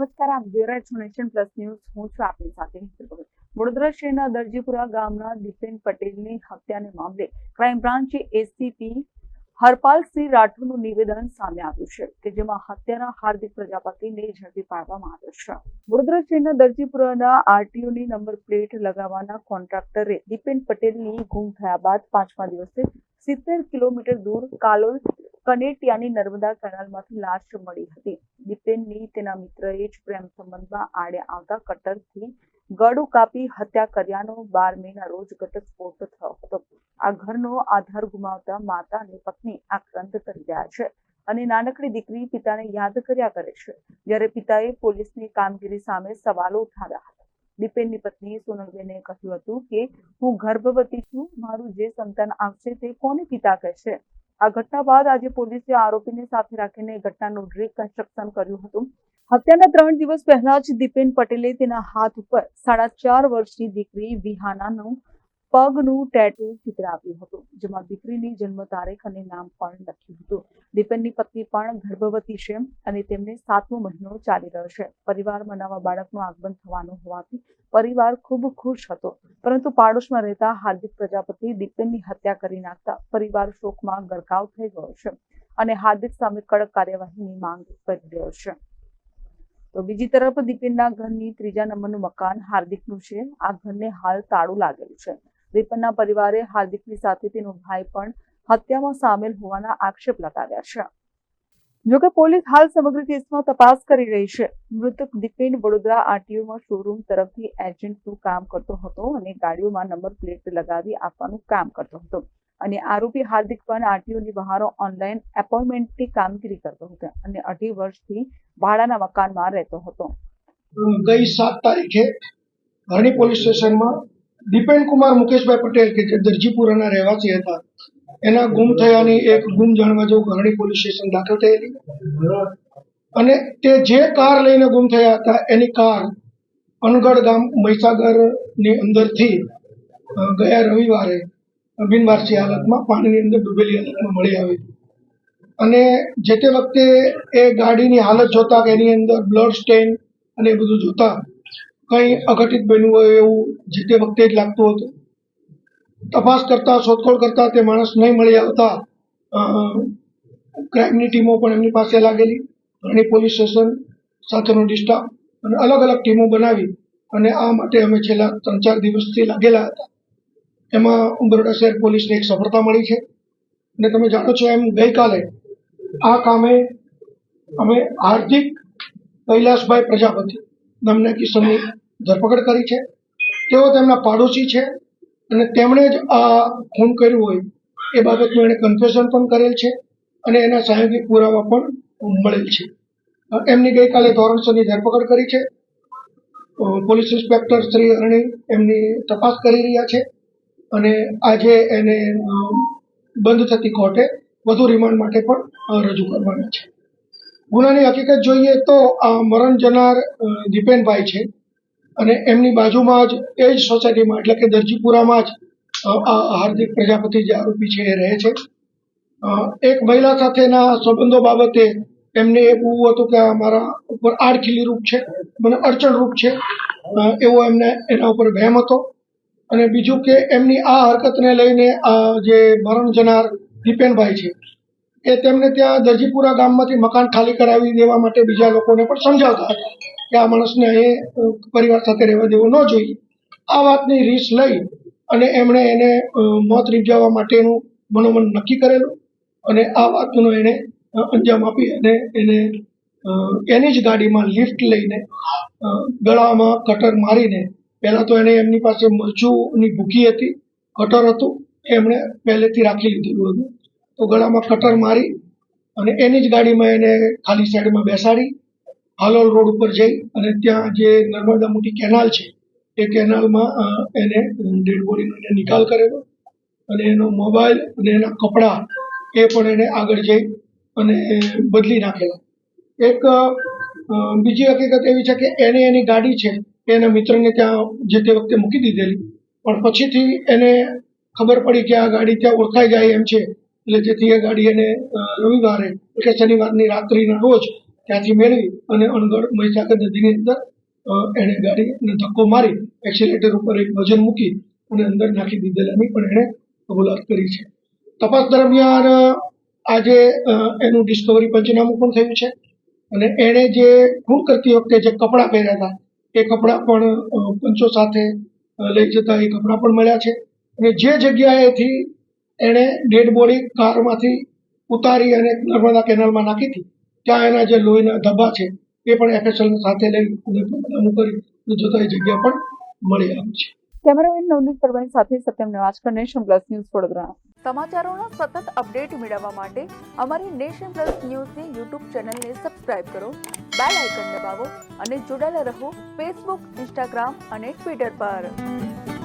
નમસ્કાર, આપ જોઈ રહ્યા છો નેશન પ્લસ ન્યૂઝ. હું છું આપની સાથે વડોદરા શહેરના દરજીપુરા ગામના દીપેન પટેલની હત્યાને મામલે ક્રાઇમ બ્રાન્ચે એસીપી હરપાલસિંહ રાઠોડનું નિવેદન સામે આવ્યું છે કે જેમાં હત્યાના હાર્દિક પ્રજાપતિને ઝડપી પાડવામાં આવ્યો છે. વડોદરા શહેરના દરજીપુરાના આરટીઓની નંબર પ્લેટ લગાવવાના કોન્ટ્રાક્ટરે દીપેન પટેલની ગુમ થયા બાદ પાંચમા દિવસે સિત્તેર કિલોમીટર દૂર કાલોલ કનેટિયાની નર્મદા કેનાલમાંથી લાશ મળી હતી. દીપેનની તેના મિત્રએ જ પ્રેમ સંબંધમાં આડે આવતા કટરથી ગળું કાપી હત્યા કર્યાનો બાર મેના રોજ ઘટસ્ફોટ થયો હતો. આ ઘરનો આધાર ગુમાવતા માતા અને પત્ની આક્રાંત કરી રહ્યા છે અને નાનકડી દીકરી પિતાને યાદ કર્યા કરે છે. જ્યારે પિતાએ પોલીસની કામગીરી સામે સવાલો ઉઠાવ્યા હતા. દીપેનની પત્ની સોનલબેને કહ્યું હતું કે, હું ગર્ભવતી છું. મારું જે સંતાન આવશે તે કોને પિતા કહેશે? આ ઘટના બાદ આજે પોલીસે આરોપીને સાથે રાખીને ઘટનાનું રિકન્સ્ટ્રક્શન કર્યું હતું. હત્યાના ત્રણ દિવસ પહેલા જ દીપેન પટેલે તેના હાથ ઉપર સાડા ચાર વર્ષની દીકરી વિહાનાનું પગનું ટેટુ આપ્યું હતું, જેમાં દીકરીની જન્મ તારીખ અને નામ પણ લખ્યું હતું. દીપનની પત્ની પણ ગર્ભવતી છે અને તેમને સાતમો મહિનો ચાલી રહ્યો છે. પરિવારમાં નવા બાળકનું આગમન થવાનું હોવાથી પરિવાર ખૂબ ખુશ હતો. પરંતુ પાડોશમાં રહેતા હાર્દિક પ્રજાપતિ દીપનની હત્યા કરી નાખતા પરિવાર શોકમાં ગરકાવ થઈ ગયો છે અને હાર્દિક સામે કડક કાર્યવાહીની માંગ કરી રહ્યો છે. તો બીજી તરફ દીપેનના ઘરની ત્રીજા નંબરનું મકાન હાર્દિકનું છે. આ ઘરને હાલ તાળું લાગેલું છે. દીપનના પરિવારે હાર્દિકની સાથે તેનો ભાઈ પણ હત્યામાં સામેલ હોવાના આક્ષેપ લગાવ્યા છે. જોકે પોલીસ હાલ સમગ્ર કેસમાં તપાસ કરી રહી છે. મૃતક દીપેન વડોદરા આરટીઓમાં શોરૂમ તરફથી એજન્ટનું કામ કરતો હતો અને ગાડીઓમાં નંબર પ્લેટ લગાવી આપવાનું કામ કરતો હતો. અને આરોપી હાર્દિક પણ આરટીઓની બહાર ઓનલાઈન એપોઇન્ટમેન્ટની કામગીરી કરતો હતો અને અઢી વર્ષથી ભાડાના મકાનમાં રહેતો હતો. ગઈ સાત તારીખે હરણી પોલીસ સ્ટેશનમાં દીપેન કુમાર મુકેશભાઈ પટેલ કે જે દરજીપુરાના રહેવાસી હતા, એના ગુમ થયાની એક ગુમ જાણવા જેવું ઘરણી પોલીસ સ્ટેશન દાખલ થયેલી. અને તે જે કાર લઈને ગુમ થયા હતા, એની કાર અનગઢ ગામ મહીસાગરની અંદરથી ગયા રવિવારે બિનવારસી હાલતમાં પાણીની અંદર ડૂબેલી હાલતમાં મળી આવી. અને જે તે વખતે એ ગાડીની હાલત જોતા કે એની અંદર બ્લડ સ્ટેન અને એ બધું જોતા કંઈ અઘટિત બન્યું હોય એવું જે તે વખતે જ લાગતું હતું. તપાસ કરતા, શોધખોળ કરતા તે માણસ નહીં મળી આવતા ક્રાઇમની ટીમો પણ એમની પાસે લાગેલી ઘણી પોલીસ સ્ટેશન સાથેનો ડિસ્ટાફ અને અલગ અલગ ટીમો બનાવી અને આ માટે અમે છેલ્લા ત્રણ ચાર દિવસથી લાગેલા હતા. એમાં બરોડા શહેર પોલીસને એક સફળતા મળી છે. અને તમે જાણો છો એમ ગઈકાલે આ કામે અમે હાર્દિક કૈલાસભાઈ પ્રજાપતિ નામના કિશોરની ધરપકડ કરી છે. તેઓ તેમના પાડોશી છે અને તેમણે જ આ ખૂન કર્યું હોય એ બાબતનું એણે કન્ફેશન પણ કરેલ છે અને એના સહયોગી પુરાવા પણ મળેલ છે. એમની ગઈકાલે ધોરણસરની ધરપકડ કરી છે. પોલીસ ઇન્સ્પેક્ટર શ્રી અરણી એમની તપાસ કરી રહ્યા છે અને આજે એને બંધ થતી કોર્ટે વધુ રિમાન્ડ માટે પણ રજૂ કરવાના છે. ગુનાની હકીકત જોઈએ તો આ મરણ જનાર દીપેનભાઈ છે. અને એમની બાજુમાં જ એ જ સોસાયટીમાં એટલે કે દરજીપુરામાં જ આ હાર્દિક પ્રજાપતિ જે આરોપી છે એ રહે છે. એક મહિલા સાથેના સંબંધો બાબતે એમને એવું હતું કે મારા ઉપર આડખીલી રૂપ છે, મને અડચણરૂપ છે. એવો એમને એના ઉપર વહેમ હતો. અને બીજું કે એમની આ હરકતને લઈને જે મરણ જનાર દીપેનભાઈ છે, એ તેમને ત્યાં દરજીપુરા ગામમાંથી મકાન ખાલી કરાવી દેવા માટે બીજા લોકોને પણ સમજાવતા હતા. કે આ માણસને એ પરિવાર સાથે રહેવા દેવો ન જોઈએ. આ વાતની રીસ લઈ અને એમણે એને મોત રીપજાવવા માટેનું મનોમન નક્કી કરેલું અને આ વાતનો એને અંજામ આપી અને એને એની જ ગાડીમાં લિફ્ટ લઈને ગળામાં કટર મારીને, પહેલાં તો એને એમની પાસે મરચુંની ભૂકી હતી, કટર હતું, એમણે પહેલેથી રાખી લીધેલું હતું. તો ગળામાં કટર મારી અને એની જ ગાડીમાં એને ખાલી સાઈડમાં બેસાડી હાલોલ રોડ ઉપર જઈ અને ત્યાં જે નર્મદા મોટી કેનાલ છે, એ કેનાલમાં એને ડેડ બોડીનો એને નિકાલ કરેલો અને એનો મોબાઈલ અને એના કપડાં એ પણ એને આગળ જઈ અને બદલી નાખેલા. એક બીજી હકીકત એવી છે કે એને એની ગાડી છે, એના મિત્રને ત્યાં જે તે વખતે મૂકી દીધેલી. પણ પછીથી એને ખબર પડી કે આ ગાડી ત્યાં ઓળખાઈ જાય એમ છે, એટલે જેથી એ ગાડી એને રવિવારે કે શનિવારની રાત્રિના રોજ ત્યાંથી મેળવી અને અણગઢ મહીસાગર નદીની અંદર એણે ગાડીને ધક્કો મારી, એક્સિલેટર ઉપર એક વજન મૂકી અને અંદર નાખી દીધેલાની પણ એણે કબૂલાત કરી છે. તપાસ દરમિયાન આજે એનું ડિસ્કવરી પંચનામું પણ થયું છે અને એણે જે ખૂન કરતી વખતે જે કપડાં પહેર્યા હતા, એ કપડાં પણ પંચો સાથે લઈ જતા એ કપડાં પણ મળ્યા છે અને જે જગ્યાએથી એણે ડેડ બોડી કારમાંથી ઉતારી અને નર્મદા કેનાલમાં નાખી હતી ત્યાં એના જે લોહીના ધબ્બા છે એ પણ એફએસએલ સાથે લઈ અને પંચનામું કરી જોતા એ જગ્યા પણ મળી આવે છે. કેમેરામેન નવનીત પરવાની સાથે Satyam Navajkar nation plus news Vadodara. સમાચારોના સતત અપડેટ મેળવવા માટે અમારી નેશન પ્લસ ન્યૂઝની યુટ્યુબ ચેનલને સબસ્ક્રાઇબ કરો બેલ આઇકન દબાવો અને જોડાયેલા રહો ફેસબુક ઇન્સ્ટાગ્રામ અને ટ્વિટર પર.